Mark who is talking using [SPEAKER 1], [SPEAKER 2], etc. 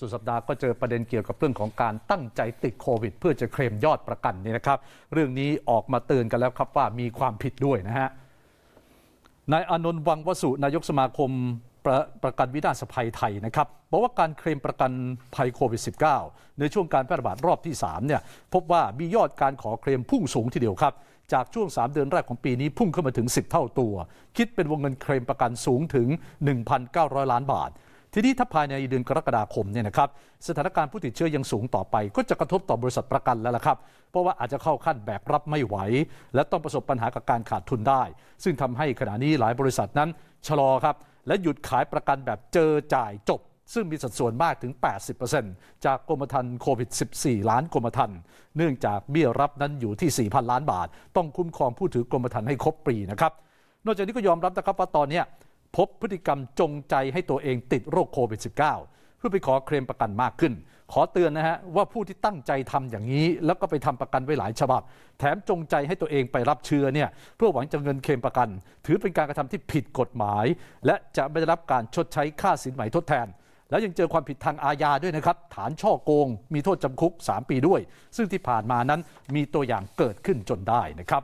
[SPEAKER 1] สุดสัปดาห์ก็เจอประเด็นเกี่ยวกับเรื่องของการตั้งใจติดโควิด เพื่อจะเคลมยอดประกันนี่นะครับ เรื่องนี้ออกมาเตือนกันแล้วครับว่ามีความผิดด้วยนะฮะนายอนนท์วังวสุนายกสมาคมประประกันวินาศภัยไทยนะครับบอกว่าการเคลมประกันภัยโควิด -19 ในช่วงการแพร่ระบาดรอบที่3เนี่ยพบว่ามียอดการขอเคลมพุ่งสูงทีเดียวครับ จากช่วง 3 เดือนแรกของปีนี้พุ่งขึ้นมาถึง 10 เท่าตัว คิดเป็นวงเงินเคลมประกันสูงถึง 1,900 ล้านบาท ทีนี้ถ้าภายในเดือนกรกฎาคมเนี่ยนะครับสถานการณ์ผู้ติดเชื้อยังสูงต่อไป ก็จะกระทบต่อบริษัทประกันแล้วล่ะครับ เพราะว่าอาจจะเข้าขั้นแบกรับไม่ไหว และต้องประสบปัญหากับการขาดทุนได้ ซึ่งทำให้ขณะนี้หลายบริษัทนั้นชะลอครับและหยุดขายประกันแบบเจอจ่ายจบซึ่งมีสัดส่วนมากถึง 80%จากกรมธรรม์โควิด 14 ล้านกรมธรรม์เนื่องจากเบี้ยรับนั้นอยู่ที่ 4,000 ล้านบาท ต้องคุ้มครองผู้ถือกรมธรรม์ให้ครบปีนะครับ นอกจากนี้ก็ยอมรับนะครับว่าตอนนี้ บพฤติกรรมจงใจให้ตัวเองติดโรคโควิด -19 เพื่อไปขอเคลมประกันมากขึ้น ขอเตือนนะฮะว่าผู้ที่ตั้งใจทำอย่างนี้ แล้วก็ไปทำประกันไว้หลายฉบับ แถมจงใจให้ตัวเองไปรับเชื้อเนี่ยเพื่อหวังจะเงินเคลมประกัน ถือเป็นการกระทำที่ผิดกฎหมาย และจะไม่ได้รับการชดใช้ค่าสินไหมทดแทนแล้วยังเจอความผิดทางอาญาด้วยนะครับ ฐานช่อโกง มีโทษจำคุก 3 ปีด้วย ซึ่งที่ผ่านมานั้นมีตัวอย่างเกิดขึ้นจนได้นะครับ